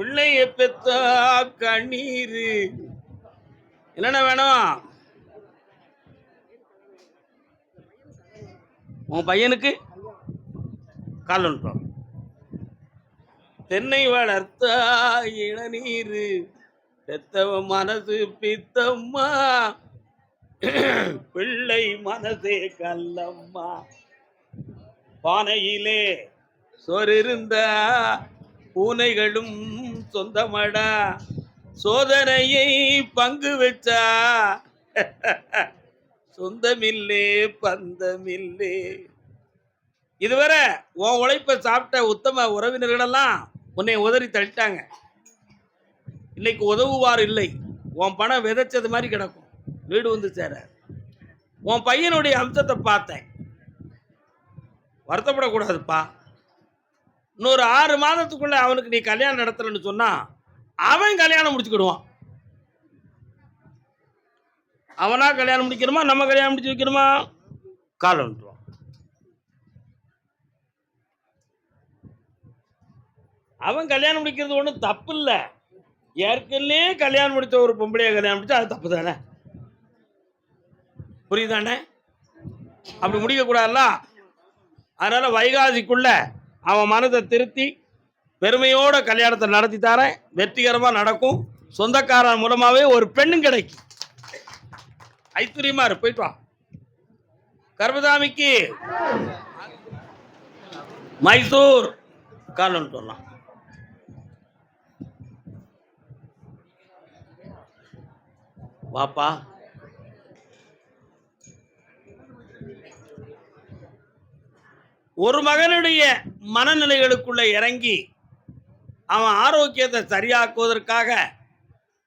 பிள்ளைய பெத்தா கண்ணீர். என்னென்ன வேணும்? உன் பையனுக்கு? கால் தென்னை வளர்த்தா இளநீரு. பெத்தவ மனசு பித்தம்மா. பிள்ளை மனசே கல்லம்மா பானையிலே சோறு இருந்தா பூனைகளும் சொந்தமடா. சோதனையை பங்கு வச்சா. சொந்தமில்லே பந்தமில்லே. இதுவரை உன் உழைப்பை சாப்பிட்ட உத்தம உறவினர்களெல்லாம் உன்னை உதறி தள்ளிட்டாங்க. இன்னைக்கு உதவுவார் இல்லை. உன் பணம் விதைச்சது மாதிரி கிடக்கும். வீடு வந்து சேர. உன் பையனுடைய அம்சத்தை பார்த்தேன். வருத்தப்படக்கூடாதுப்பா. இன்னொரு ஆறு மாதத்துக்குள்ள அவனுக்கு நீ கல்யாணம் நடத்தலன்னு சொன்னா அவன் கல்யாணம் முடிச்சுக்கிடுவான். அவனா கல்யாணம் முடிக்கணுமா? நம்ம கல்யாணம் முடிச்சு வைக்கணுமா? காலம் வந்துடுவான் அவன் கல்யாணம் முடிக்கிறது ஒன்றும் தப்பு இல்லை ஏற்கனவே கல்யாணம் முடிச்ச ஒரு பொம்பளையை கல்யாணம் முடிச்சா அது தப்பு தானே? புரியுதானே? அப்படி முடிக்கக்கூடாதுல்ல? அதனால வைகாசிக்குள்ள அவன் மனதை திருத்தி பெருமையோட கல்யாணத்தை நடத்தி தரேன். வெற்றிகரமாக நடக்கும். சொந்தக்காரன் மூலமாகவே ஒரு பெண்ணும் கிடைக்கும். ஐஸ்வர்யமா இரு போயிட்டு வா. கர்மதாமிக்கு மைசூர் காலன்னு சொல்லலாம் வாப்பா. ஒரு மகனுடைய மனநிலைகளுக்குள்ள இறங்கி அவன் ஆரோக்கியத்தை சரியாக்குவதற்காக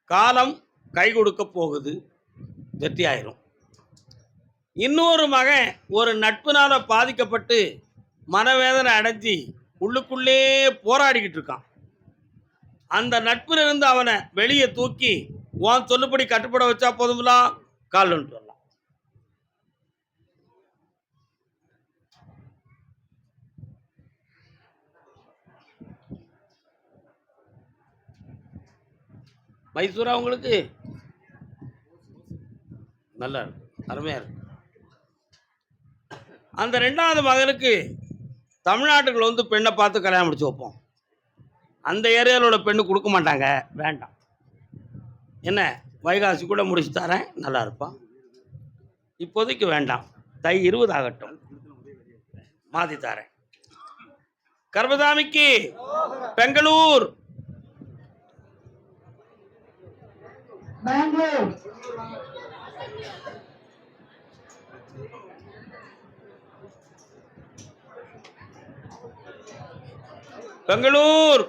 காலம் கை கொடுக்க போகுது வெற்றியாயிரும் இன்னொரு மகன் ஒரு நட்புனால பாதிக்கப்பட்டு மனவேதனை அடைஞ்சி உள்ளுக்குள்ளே போராடிக்கிட்டு இருக்கான். அந்த நட்பிலிருந்து அவனை வெளியே தூக்கி உன் சொல்லுபடி கட்டுப்பட வச்சா போதும்லாம் கால்னு மைசூரா உங்களுக்கு? நல்லா இருக்கு. அருமையா இருக்கு. அந்த ரெண்டாவது மகனுக்கு தமிழ்நாட்டுக்குள்ள வந்து பெண்ணை பார்த்து கல்யாணம் முடிச்சு வைப்போம். அந்த ஏரியாவில் பெண்ணு கொடுக்க மாட்டாங்க. வேண்டாம். என்ன? வைகாசி கூட முடிச்சு தரேன். நல்லா இருப்பான் இப்போதைக்கு வேண்டாம். தை இருபது ஆகட்டும். மாத்தி தரேன். கர்மதாமிக்கு பெங்களூர். பெங்களூர் பெங்களூர்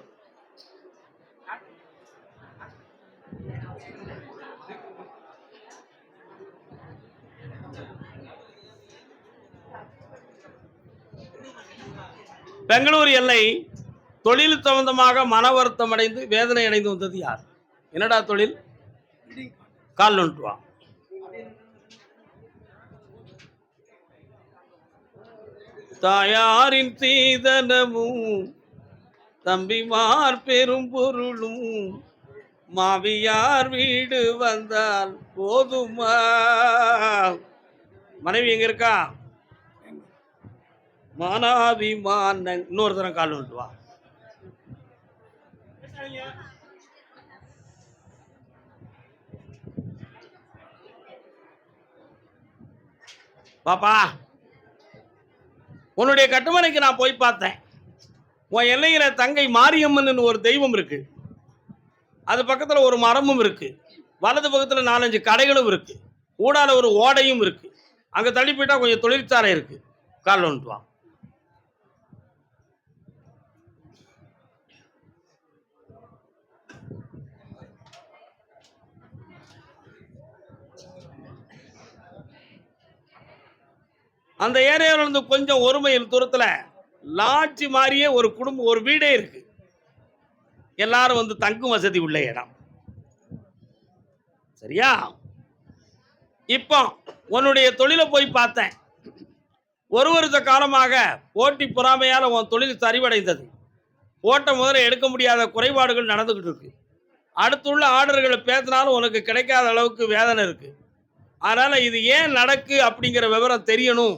பெங்களூர் எல்லை தொழில் சம்பந்தமாக மன வருத்தம் அடைந்து வேதனை அடைந்து வந்தது யார்? என்னடா தொழில்? கால் வா தாயாரின் சீதனமும் தம்பிமார் பெரும் பொருளும் மாவியார் வீடு வந்தால் போதுமா? மனைவி எங்க இருக்கா? மானாபிமான இன்னொரு தரம் கால் வந்துட்டு வா பாப்பா உன்னுடைய கட்டுமனைக்கு நான் போய் பார்த்தேன். உன் எல்லையில தங்கை மாரியம்மன் ஒரு தெய்வம் இருக்கு. அது பக்கத்துல ஒரு மரமும் இருக்கு. வலது பக்கத்துல நாலஞ்சு கடைகளும் இருக்கு. ஊடால ஒரு ஓடையும் இருக்கு. அங்க தள்ளி போயிட்டா கொஞ்சம் தொழிற்சாலை இருக்கு. கால் வந்துட்டு அந்த ஏரியாவில் இருந்து கொஞ்சம் ஒரு மைல் தூரத்தில் லாட்ஜி மாதிரியே ஒரு குடும்பம் ஒரு வீடே இருக்கு. எல்லாரும் வந்து தங்கும் வசதி உள்ள இடம். சரியா? இப்போ உன்னுடைய தொழிலை போய் பார்த்தேன். ஒரு வருஷ காலமாக போட்டி பொறாமையால் உன் தொழில் சரிவடைந்தது. போட்ட முதல்ல எடுக்க முடியாத குறைபாடுகள் நடந்துக்கிட்டு இருக்கு. அடுத்துள்ள ஆர்டர்களை பேசினாலும் உனக்கு கிடைக்காத அளவுக்கு வேதனை இருக்குது அதனால இது ஏன் நடக்கு அப்படிங்கிற விவரம் தெரியணும்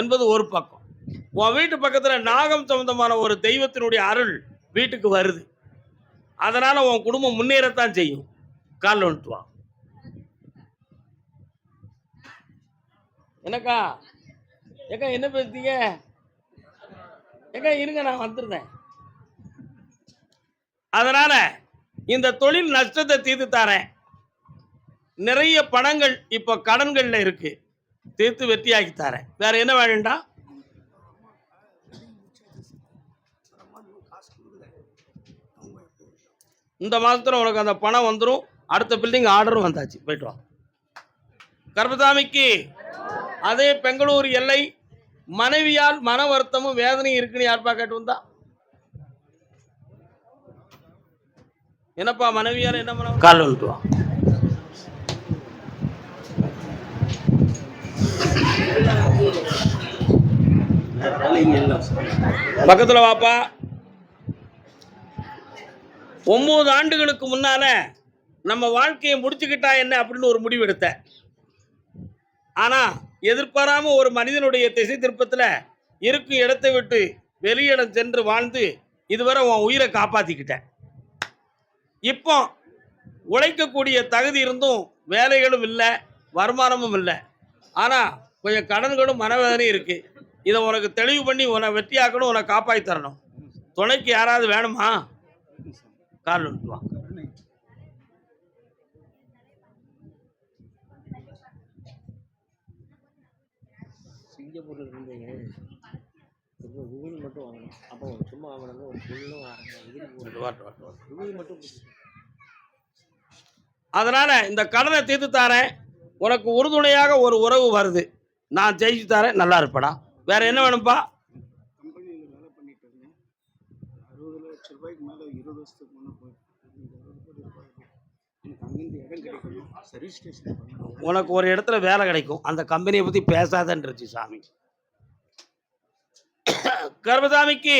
என்பது ஒரு பக்கம். உன் வீட்டு பக்கத்தில் நாகம் சம்பந்தமான ஒரு தெய்வத்தினுடைய அருள் வீட்டுக்கு வருது. அதனால உன் குடும்பம் முன்னேறத்தான் செய்யும். காலில் வந்துட்டு என்னக்கா? ஏக்கா என்ன பேசுறீங்க? ஏக்கா இருங்க நான் வந்துருந்தேன் அதனால இந்த தொழில் நஷ்டத்தை தீர்த்து தரேன். நிறைய பணங்கள் இப்போ கடன்களில் இருக்கு. தீர்த்து வெற்றியாக்கி தரேன். வேற என்ன வேணும்டா? இந்த மாதத்துல உனக்கு அந்த பணம் வந்துடும் அடுத்த பில்டிங் ஆர்டரும் வந்தாச்சு. போயிட்டு வா. கர்பதாமிக்கு அதே பெங்களூர் எல்லை மனைவியால் மன வருத்தமும் வேதனையும் இருக்குன்னு யார்ப்பா கேட்டு வந்தா? என்னப்பா மனைவியால் என்ன மன கால் வந்துட்டு பக்கத்தில் வாப்பா. ஒன்பது ஆண்டுகளுக்கு முன்னால நம்ம வாழ்க்கையை முடிச்சுக்கிட்டா என்ன அப்படின்னு ஒரு முடிவு எடுத்தேன். ஆனா எதிர்பாராம ஒரு மனிதனுடைய திசை திருப்பத்துல இருக்கும் இடத்தை விட்டு வெளியிடம் சென்று வாழ்ந்து இதுவரை உன் உயிரை காப்பாற்றிக்கிட்டேன் இப்போ உழைக்கக்கூடிய தகுதி இருந்தும் வேலைகளும் இல்லை வருமானமும் இல்லை. ஆனா கொஞ்சம் கடன்களும் மனவேதனையும் இருக்கு. இதை உனக்கு தெளிவு பண்ணி உன்னை வெற்றியாக்கணும் உன்னை காப்பாற்றி தரணும். துணைக்கு யாராவது வேணுமா? கால் வந்துட்டு வா. சிங்கப்பூர்ல இருந்தீங்க மட்டும் வாங்கணும் அப்போ சும்மா ஒரு மட்டும் அதனால இந்த கடனை தீர்த்து தரேன். உனக்கு உறுதுணையாக ஒரு உறவு வருது. நான் ஜெயிச்சு தரேன் நல்லா இருப்படா வேற என்ன வேணும்ப்பா உனக்கு ஒரு இடத்துல வேலை கிடைக்கும். அந்த கம்பெனியை பத்தி பேசாதன்றுச்சு சாமி. கர்மசாமிக்கு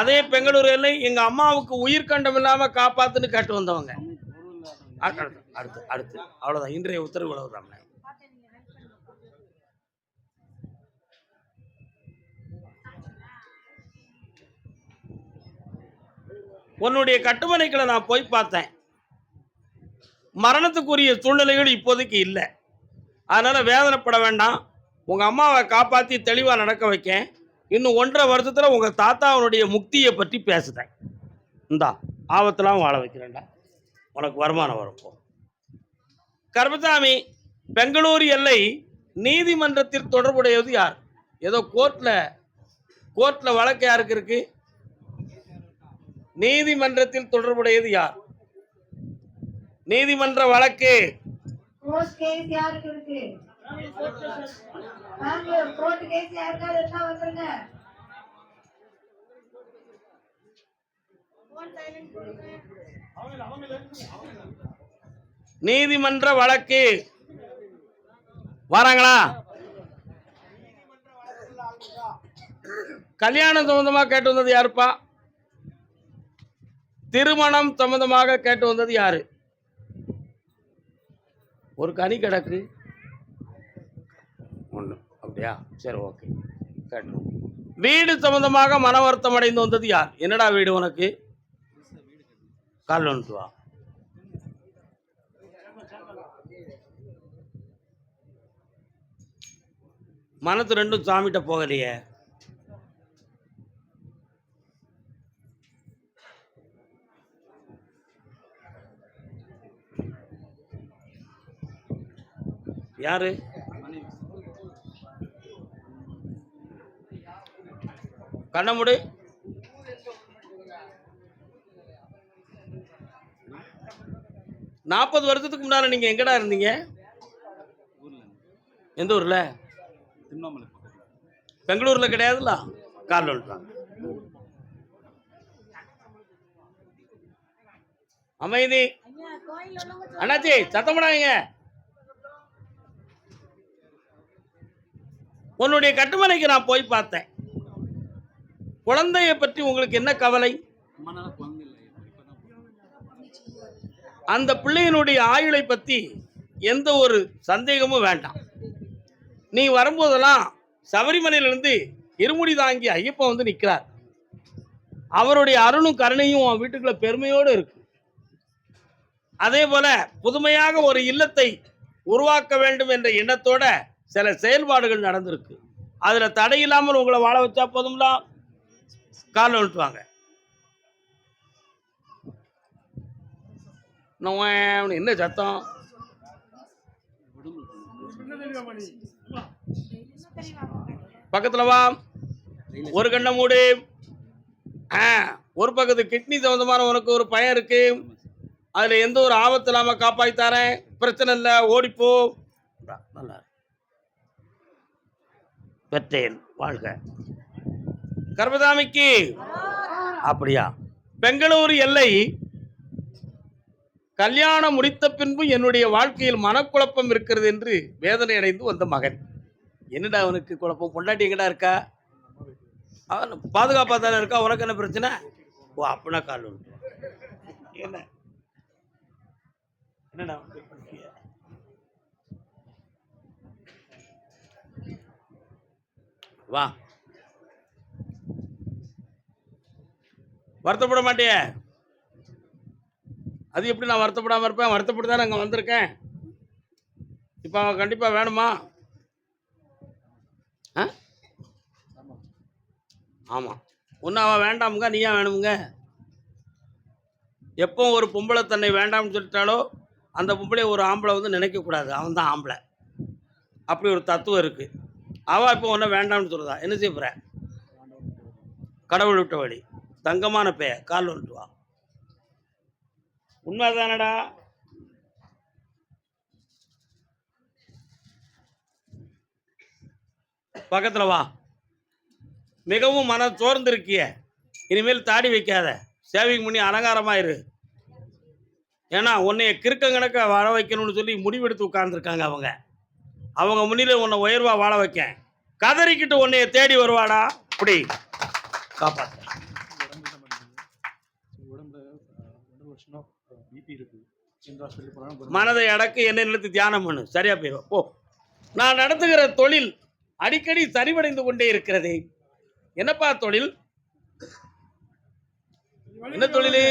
அதே பெங்களூர் எல்லை எங்க அம்மாவுக்கு உயிர் கண்டம் இல்லாம காப்பாத்துன்னு கேட்டு வந்தவங்க. அடுத்து அடுத்து அடுத்து. அவ்வளவுதான். இன்றைய உத்தரவு இவ்வளவுதான். உன்னுடைய கட்டுமனைகளை நான் போய் பார்த்தேன். மரணத்துக்குரிய சூழ்நிலைகள் இப்போதைக்கு இல்லை. அதனால் வேதனைப்பட வேண்டாம். உங்கள் அம்மாவை காப்பாற்றி தெளிவாக நடக்க வைக்கேன். இன்னும் ஒன்றரை வருஷத்தில் உங்கள் தாத்தாவுடைய முக்தியை பற்றி பேசுகிறேன் இந்தா ஆபத்தெல்லாம் வாழ வைக்கிறேன்டா. உனக்கு வருமானம் வரும் போ. கர்மசாமி பெங்களூரு எல்லை நீதிமன்றத்தில் தொடர்புடையது யார்? ஏதோ கோர்ட்டில் கோர்ட்டில் வழக்கு யாருக்கு இருக்குது நீதிமன்றத்தில் தொடர்புடையது யார்? நீதிமன்ற வழக்கு. நீதிமன்ற வழக்கு. வராங்களா? கல்யாணம் சம்பந்தமா கேட்டு வந்தது யாருப்பா? திருமணம் சம்பந்தமாக கேட்டு வந்தது யாரு? ஒரு கனி கிடக்கு. ஒன்று அப்படியா? சரி ஓகே கேட்டு வீடு சம்பந்தமாக மன வருத்தம் அடைந்து வந்தது யார்? என்னடா வீடு உனக்கு? கால் வந்துட்டு வா. ரெண்டும் சாமிகிட்ட போகலையே. யாரு? கண்ணமுடி? நாற்பது வருஷத்துக்கு முன்னால் நீங்கள் எங்கடா இருந்தீங்க? எந்த ஊரில்? திருவண்ணாமலை பக்கத்தில் கிடையாதுல்ல? கார்ல அமைதி. அண்ணாச்சி சத்தம் பண்ணாங்க உன்னுடைய கட்டுமனைக்கு நான் போய் பார்த்தேன். குழந்தையை பற்றி உங்களுக்கு என்ன கவலை? அந்த பிள்ளையினுடைய ஆயுளை பற்றி எந்த ஒரு சந்தேகமும் வேண்டாம். நீ வரும்போதெல்லாம் சபரிமலையிலிருந்து இருமுடி தாங்கி ஐயப்பன் வந்து நிற்கிறார் அவருடைய அருணும் கருணையும் அவன் வீட்டுக்குள்ள பெருமையோடு இருக்கு. அதே போல புதுமையாக ஒரு இல்லத்தை உருவாக்க வேண்டும் என்ற எண்ணத்தோட சில செயல்பாடுகள் நடந்திருக்கு. அதில் தடை இல்லாமல் உங்களை வாழ வச்சா போதும்லா காலில் விட்டுவாங்க என்ன சத்தம்? பக்கத்தில் வா. ஒரு கண்ணை மூடு. ஆ ஒரு பக்கத்து கிட்னி சம்மந்தமான உனக்கு ஒரு பயம் இருக்கு. அதில் எந்த ஒரு ஆபத்து இல்லாமல் காப்பாற்றி தரேன். பிரச்சனை இல்லை ஓடிப்போ நல்லா பெற்றேன். வாழ்க. கர்மதாமிக்கு அப்படியா? பெங்களூரு எல்லை கல்யாணம் முடித்த பின்பு என்னுடைய வாழ்க்கையில் மனக்குழப்பம் இருக்கிறது என்று வேதனை அடைந்து வந்த மகன். என்னடா அவனுக்கு குழப்பம்? பொண்டாட்டி எங்கடா இருக்கா? அவன் பாதுகாப்பாக தானே இருக்கா? உனக்கு என்ன பிரச்சனை? ஓ அப்படின்னா கால் என்ன? என்னடா? வா. வருத்தப்பட மாட்டியே? அது எப்படி நான் வருத்தப்படாமல் இருப்பேன்? வருத்தப்பட்டு தான் அங்கே வந்திருக்கேன். இப்போ அவன் கண்டிப்பாக வேணுமா? ஆ? ஆமாம் ஒன்றும் அவன் வேண்டாமுங்க நீயா வேணுமுங்க? எப்போ ஒரு பொம்பளை தன்னை வேண்டாம்னு சொல்லிட்டாலோ அந்த பொம்பளை ஒரு ஆம்பளை வந்து நினைக்கக்கூடாது. அவன் தான் ஆம்பளை. அப்படி ஒரு தத்துவம் இருக்குது அவள் இப்போ ஒன்றும் வேண்டாம்னு சொல்லுதா என்ன செய்ய போகிற கடவுள் விட்ட வழி. தங்கமான பெயர் கால் வந்துட்டுவா உண்மை உண்மைதானடா? பக்கத்தில் வா. மிகவும் மன சோர்ந்திருக்கிய. இனிமேல் தாடி வைக்காத. சேவிங் பண்ணி அலங்காரமாயிரு ஏன்னா உன்னைய கிறுக்கங்கணக்க வர வைக்கணும்னு சொல்லி முடிவெடுத்து உட்கார்ந்துருக்காங்க அவங்க. அவங்க முன்னில உன்னை உயர்வா வாழ வைக்க கதறிக்கிட்டு உன்னைய தேடி வருவாடா? அப்படி காப்பாத்து. மனதை அடக்கு என்னை நிறுத்தி தியானம் பண்ணு. சரியா போயிடும் போ. நான் நடத்துகிற தொழில் அடிக்கடி சரிவடைந்து கொண்டே இருக்கிறது. என்னப்பா தொழில்? என்ன தொழில்?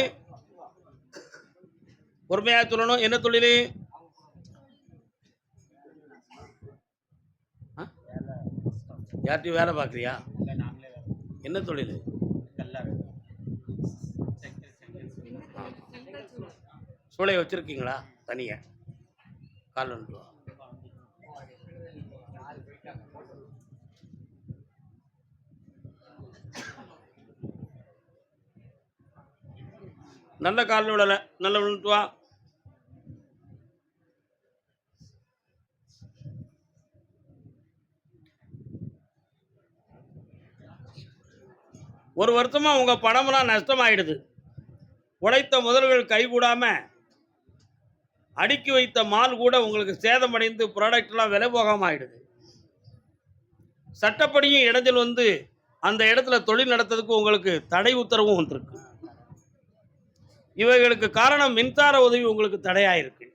பொறுமையா சொல்லணும். என்ன தொழில்? யார்ட்டையும் வேலை பார்க்குறியா என்ன தொழில்? சூளை வச்சிருக்கீங்களா தனியா? கால் வா. நல்ல கால் விடலை நல்ல விழுந்துட்டு ஒரு வருஷமா உங்க பணமெல்லாம் நஷ்டமாயிடுது. உழைத்த முதல்கள் கைகூடாம அடுக்கி வைத்த மால் கூட உங்களுக்கு சேதமடைந்து ப்ராடக்ட்லாம் விலை போகாம ஆயிடுது. சட்டப்படியும் இடைஞ்சல் வந்து அந்த இடத்துல தொழில் நடத்துறதுக்கு உங்களுக்கு தடை உத்தரவும் வந்திருக்கு. இவைகளுக்கு காரணம் மின்சார உதவி உங்களுக்கு தடையாயிருக்கு.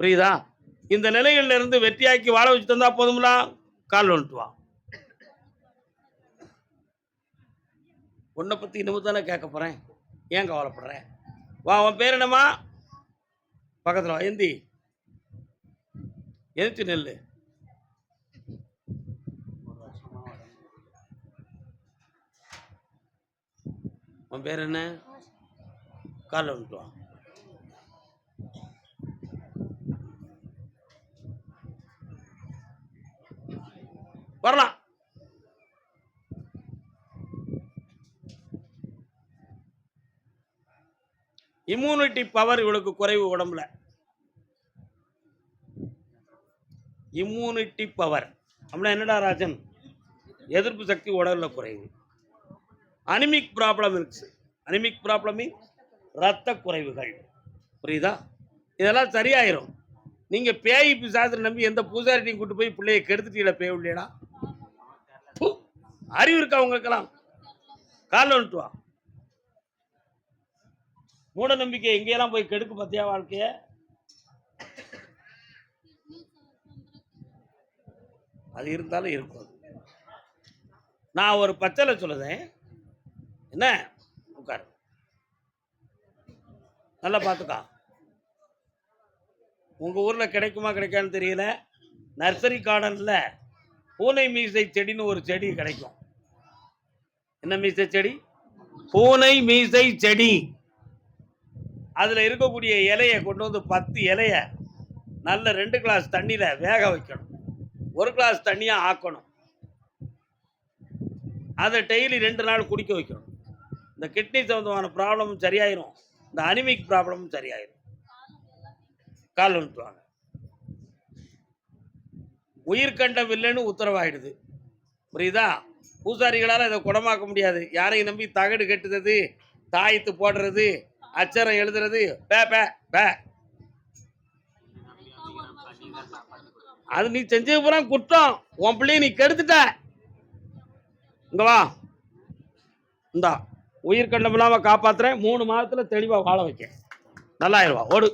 புரியுதா? இந்த நிலைகள்ல இருந்து வெற்றியாக்கி வாழ வச்சு தந்தா போதும்லாம் கால் வந்துட்டு வா உன்னை பற்றி இன்னமும் தானே கேட்க போறேன். ஏன் கவலைப்படுறேன் வா உன் பேர் என்னம்மா? பக்கத்தில் எந்தி. எந்திரிச்சு நெல்லு. உன் பேர் என்ன? காலைல வந்துட்டுவா வரலாம். இம்யூனிட்டி பவர் இவளுக்கு குறைவு உடம்புல. இம்யூனிட்டி பவர் அப்படின்னா என்னடா ராஜன்? எதிர்ப்பு சக்தி உடலில் குறைவு. அனிமிக் ப்ராப்ளம் இருக்கு. அனிமிக் ப்ராப்ளம் ரத்த குறைவுகள். புரியுதா? இதெல்லாம் சரியாயிரும். நீங்கள் பேய் பிசாசு நம்பி எந்த பூசாரிட்டையும் கூட்டு போய் பிள்ளைய கெடுத்துட்டீங்களா பேய் உள்ளேடா. அறிவு இருக்கா உங்களுக்கெல்லாம்? காலில் வந்துட்டு வா. மூட நம்பிக்கை எங்கேயெல்லாம் போய் கெடுக்கு பார்த்தியா வாழ்க்கைய? அது இருந்தாலும் இருக்கும். நான் ஒரு பச்சலை சொல்லுதேன். என்ன? உட்காரு. நல்லா பார்த்துக்கா உங்கள் ஊரில் கிடைக்குமா கிடைக்கான்னு தெரியல. நர்சரி கார்டனில் பூனை மீசை செடின்னு ஒரு செடி கிடைக்கும். என்ன மீசை செடி? பூனை மீசை செடி. அதில் இருக்கக்கூடிய இலையை கொண்டு வந்து பத்து இலையை நல்ல ரெண்டு கிளாஸ் தண்ணியில் வேக வைக்கணும். ஒரு கிளாஸ் தண்ணியாக ஆக்கணும். அதை டெய்லி ரெண்டு நாள் குடிக்க வைக்கணும். இந்த கிட்னி சம்மந்தமான ப்ராப்ளமும் சரியாயிரும். இந்த அனிமிக் ப்ராப்ளமும் சரியாயிரும். கால் வந்துட்டுவாங்க உயிர்கண்டம் இல்லைன்னு உத்தரவாயிடுது. புரியுதா? பூசாரிகளால் இதை குணமாக்க முடியாது. யாரையும் நம்பி தகடு கட்டுறது தாயத்து போடுறது அச்சரம் எழுதுறது பே பே பே. அது நீ செஞ்சது பூரா குற்றம். உன் பிள்ளைய நீ கெடுத்துட்ட. இங்க வா. இந்தா உயிர் கண்டம் இல்லாம காப்பாத்துறேன் மூணு மாதத்துல தெளிவா வாழ வைக்க. நல்லாயிருவா. ஓடு.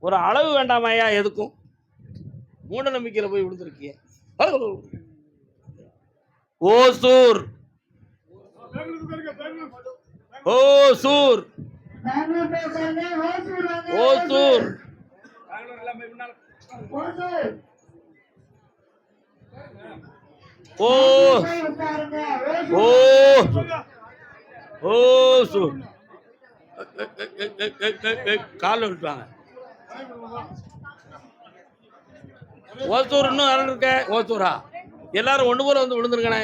ஒரு அளவு வேண்டாமையா எதுக்கும்? மூட நம்பிக்கையில போய் விழுந்திருக்கிய. ஓசூர். ஓசூர். ஓசூர். ஓ. ஓ. ஓசூர். கால் விட்டுவாங்க ஓசூர் இன்னும் இருக்கு? ஓசூரா? எல்லாரும் ஒண்ணு போல வந்து விழுந்துருக்கணே.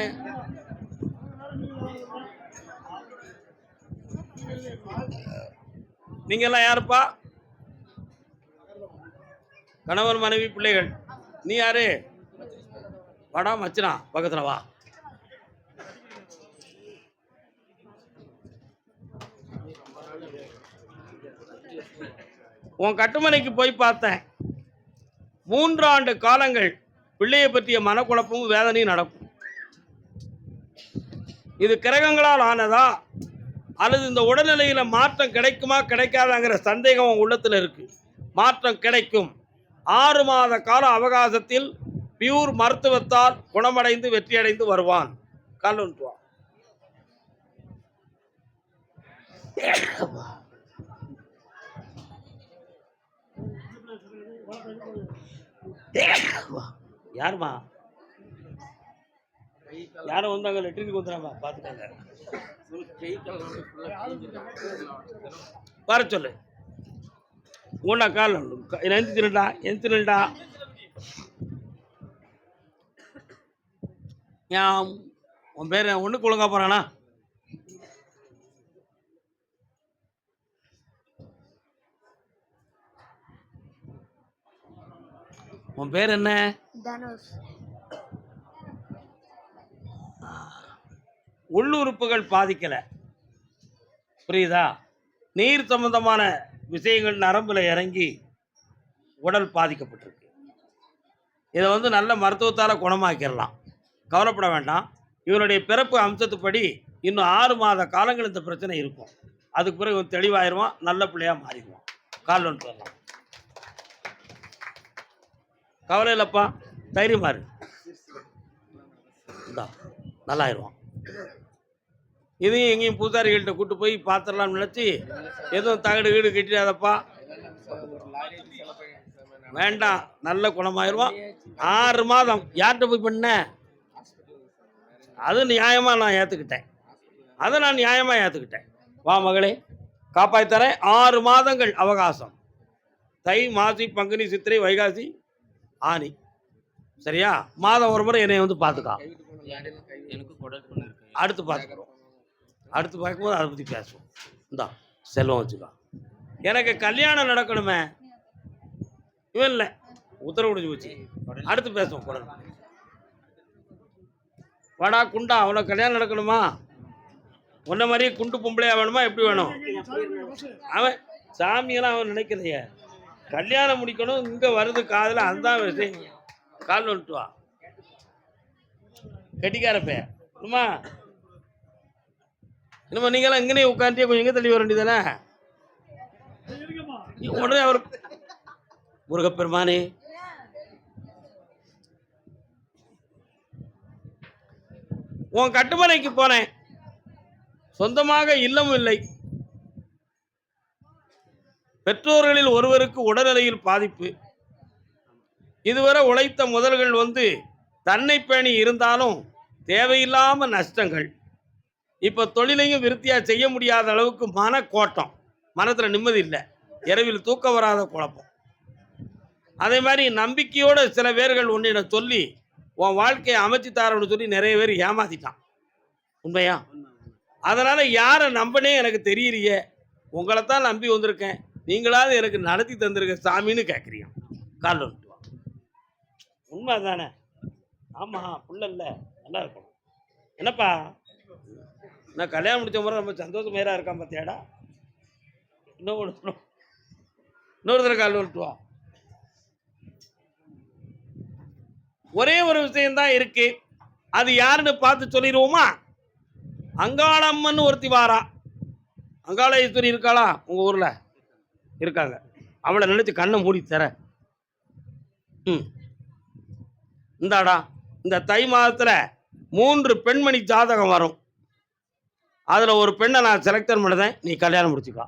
நீங்க எல்லாம் யாருப்பா? கணவர் மனைவி பிள்ளைகள். நீ யாரு? வாடா மச்சினா பக்கத்துல வா. உன் கட்டுமனைக்கு போய் பார்த்தேன். மூன்றாண்டு காலங்கள் பிள்ளையை பற்றிய மனக்குழப்பமும் வேதனையும் நடக்கும். இது கிரகங்களால் ஆனதா? அல்லது இந்த உடல்நிலையில் மாற்றம் கிடைக்குமா கிடைக்காதாங்கிற சந்தேகம் உன் உள்ளத்தில் இருக்குது மாற்றம் கிடைக்கும். ஆறு மாத கால அவகாசத்தில் பியூர் மருத்துவத்தால் குணமடைந்து வெற்றியடைந்து வருவான். கால் Yeah. யாருமா யாரும் வந்தாங்க லெட்ரினுக்கு வந்துடாமா பார்த்துக்காங்க வர சொல்லு. ஊனா கால் எந்திரிடா திருண்டா ஏன் உன் பேர் ஒன்றுக்கு ஒழுங்கா போகிறானா உன் பேர் என்ன? தனுஷ். உள்ளுறுப்புகள் பாதிக்கலை. புரியுதா? நீர் சம்பந்தமான விஷயங்கள் நரம்புல இறங்கி உடல் பாதிக்கப்பட்டிருக்கு. இதை வந்து நல்ல மருத்துவத்தால் குணமாக்கிடலாம் கவலைப்பட வேண்டாம். இவனுடைய பிறப்பு அம்சத்துப்படி இன்னும் ஆறு மாத காலங்கள் இந்த பிரச்சனை இருக்கும். அதுக்கு பிறகு தெளிவாயிருவான் நல்ல பிள்ளையா மாறிடுவான். கால் வரலாம். கவலை இல்லைப்பா. தைரியமா இரு இந்தா நல்லாயிருவான். இதையும் எங்கேயும் பூசாரிகள்கிட்ட கூட்டு போய் பார்த்துடலாம்னு நினச்சி எதுவும் தகடு வீடு கட்டிடாதப்பா. வேண்டாம் நல்ல குணமாயிருவான். ஆறு மாதம் யார்கிட்ட போய் பண்ண? அது நியாயமா நான் ஏற்றுக்கிட்டேன் அதை நான் நியாயமா ஏற்றுக்கிட்டேன் வா மகளே காப்பாற்றி தரேன். ஆறு மாதங்கள் அவகாசம். தை மாசி பங்குனி சித்திரை வைகாசி ஆனி. சரியா? மாதம் ஒரு முறை என்னை வந்து பார்த்துக்கா. அடுத்து பார்த்துக்குறோம். அடுத்து பார்க்கும்போது அதை பற்றி பேசுவோம். இந்தா செல்வம் வச்சுக்கோ. எனக்கு கல்யாணம் நடக்கணுமே. இவன் இல்லை. உத்தரவு முடிஞ்சு போச்சு. அடுத்து பேசுவோம் குடல் வாடா குண்டா அவனுக்கு கல்யாணம் நடக்கணுமா? உன்ன மாதிரியே குண்டு பொம்பளையா வேணுமா? எப்படி வேணும்? அவன் சாமியெல்லாம் அவன் நினைக்கலையே. கல்யாணம் முடிக்கணும் இங்கே வருது காதில் அதுதான் விஷயம் கால் வந்துட்டு வா. கட்டிக்கார பையன். அம்மா இனிமே நீங்களாம் இங்கனே உட்காந்துட்டே கொஞ்சம் எங்கே தள்ளி வர வேண்டியதானே உடனே அவர் முருகப்பெருமானே. உன் கட்டுமனைக்கு போனேன். சொந்தமாக இல்லமும் இல்லை. பெற்றோர்களில் ஒருவருக்கு உடல்நிலையில் பாதிப்பு. இதுவரை உழைத்த முதல்கள் வந்து தன்னை பேணி இருந்தாலும் தேவையில்லாம நஷ்டங்கள். இப்போ தொழிலையும் விருத்தியா செய்ய முடியாத அளவுக்கு மன கோட்டம் மனத்தில் நிம்மதி இல்லை. இரவில் தூக்கம் வராத குழப்பம். அதே மாதிரி நம்பிக்கையோட சில பேர்கள் உன்னிடம் சொல்லி உன் வாழ்க்கையை அமைச்சு தாரன்னு சொல்லி நிறைய பேர் ஏமாத்திட்டான். உண்மையா? அதனால யாரை நம்பனே எனக்கு தெரியலையே. உங்களை தான் நம்பி வந்திருக்கேன். நீங்களாவது எனக்கு நடத்தி தந்திருக்க சாமின்னு கேட்குறீங்க கால் வந்துட்டு உண்மை தானே ஆமாம் புள்ள இல்லை. நல்லா இருக்கும் என்னப்பா? நான் கல்யாணம் முடித்த முறை ரொம்ப சந்தோஷமேராக இருக்கான் பார்த்தியாடா இன்னும் ஒரு இன்னொரு தடவை காலில் விட்டுவா ஒரே ஒரு விஷயம்தான் இருக்கு. அது யாருன்னு பார்த்து சொல்லிடுவோமா? அங்காளம்மன் ஒருத்தி வாரா. அங்காளேஸ்வரி இருக்காளா உங்கள் ஊரில்? இருக்காங்க. அவளை நினைச்சு கண்ணை மூடி தர ம். இந்தாடா இந்த தை மாதத்துல மூன்று பெண்மணி ஜாதகம் வரும். அதுல ஒரு பெண்ணை நான் செலக்ஷன் பண்ணுதேன் நீ கல்யாணம் முடிச்சுக்கோ.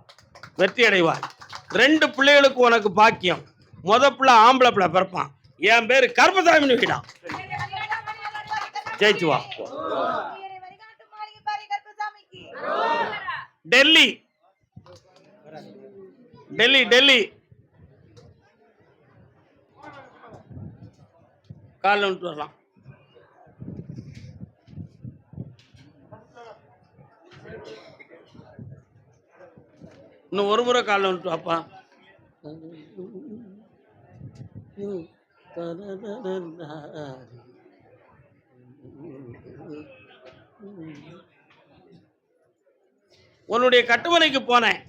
வெற்றி அடைவாய். ரெண்டு பிள்ளைகளுக்கு உனக்கு பாக்கியம். முத பிள்ளை ஆம்பளை பிள்ளை பிறப்பான். என் பேரு கருப்பசாமின்னு வைடா. ஜெயிச்சு வா. டெல்லி. டெல்லி டெல்லி. காலைல வந்துட்டு வரலாம். இன்னும் ஒரு முறை காலைல வந்துட்டு வாப்பா உன்னுடைய கட்டுமனைக்கு போனேன்.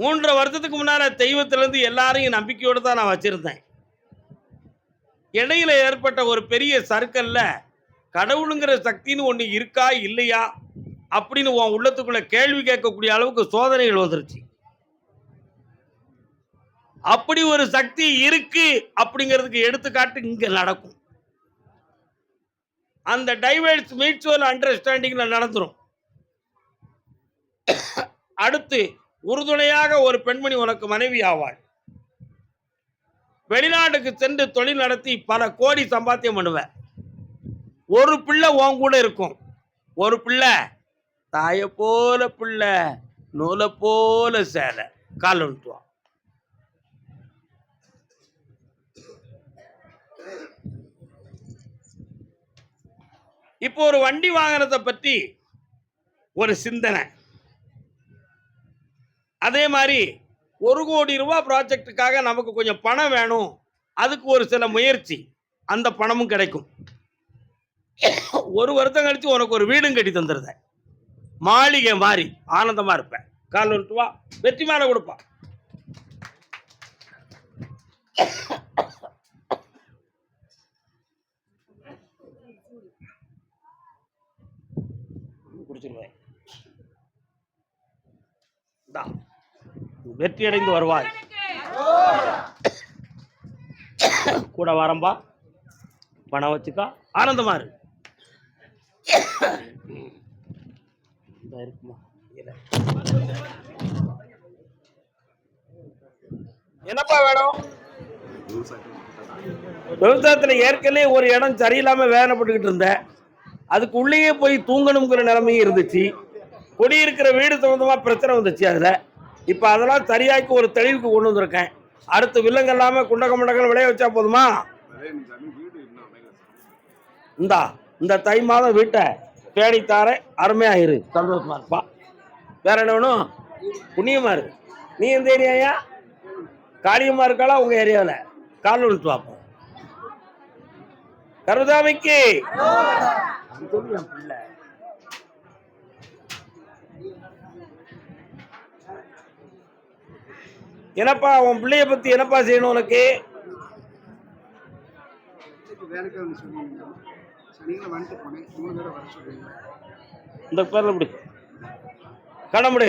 மூன்றரை வருஷத்துக்கு முன்னால் தெய்வத்திலேருந்து எல்லாரையும் நம்பிக்கையோடு தான் நான் வச்சுருந்தேன். இடையில ஏற்பட்ட ஒரு பெரிய சர்க்கல்ல கடவுளுங்கிற சக்தின்னு ஒன்று இருக்கா இல்லையா அப்படின்னு உன் உள்ளத்துக்குள்ள கேள்வி கேட்கக்கூடிய அளவுக்கு சோதனைகள் வந்துருச்சு. அப்படி ஒரு சக்தி இருக்கு அப்படிங்கிறதுக்கு எடுத்துக்காட்டு இங்க நடக்கும். அந்த டைவர்ஸ் மியூச்சுவல் அண்டர்ஸ்டாண்டிங்ல நடந்துரும். அடுத்து உறுதுணையாக ஒரு பெண்மணி உனக்கு மனைவி ஆவாள். வெளிநாட்டுக்கு சென்று தொழில் நடத்தி பல கோடி சம்பாத்தியம் பண்ணுவேன். ஒரு பிள்ளை உன் கூட இருக்கும். ஒரு பிள்ளை தாய போல பிள்ளை நூலை போல சேலை கால் வந்துட்டுவான் இப்போ ஒரு வண்டி வாகனத்தை பற்றி ஒரு சிந்தனை. அதே மாதிரி ஒரு கோடி ரூபா ப்ராஜெக்ட்டுக்காக நமக்கு கொஞ்சம் பணம் வேணும். அதுக்கு ஒரு சில முயற்சி. அந்த பணமும் கிடைக்கும். ஒரு வருஷம் கழித்து உனக்கு ஒரு வீடும் கட்டி தந்துருந்தேன் மாளிகை மாதிரி ஆனந்தமாக இருப்பேன். கால் விட்டு வா வெற்றி மேலே கொடுப்பான் குடிச்சிருவேன். தான் வெற்றி அடைந்து வருவாய். கூட வரம்பா பணம் வச்சுக்கா ஆனந்தமா இரு. இருக்குமா? என்னப்பா வேணும்? விவசாயத்துல ஏற்கனவே ஒரு இடம் சரியில்லாம வேதனைப்பட்டுக்கிட்டு இருந்தேன். அதுக்கு உள்ளேயே போய் தூங்கணுங்கிற நிலைமையும் இருந்துச்சு. குடியிருக்கிற வீடு சம்பந்தமா பிரச்சனை வந்துச்சு அதுல. இப்ப அதெல்லாம் சரியாக்கி ஒரு தெளிவுக்கு கொண்டு வந்திருக்கேன். அடுத்து வில்லங்க இல்லாம குண்டக முண்டகம் விளைய வச்சா போதுமா? இந்தா இந்த தை மாதம் வீட்டை பேணி தார அருமையா இரு. சந்தோஷமா இருப்பா வேற என்ன வேணும்? புண்ணியமா இரு. நீ எந்த ஏரியாயா காளியம்மா இருக்காளா உங்க ஏரியாவில்? கால் விழுத்து வாப்போம். கருதாமிக்கு. பிள்ளை. என்னப்பா உன் பிள்ளைய பத்தி என்னப்பா செய்யணும் உனக்கு? இந்த பேரில் கடை முடி.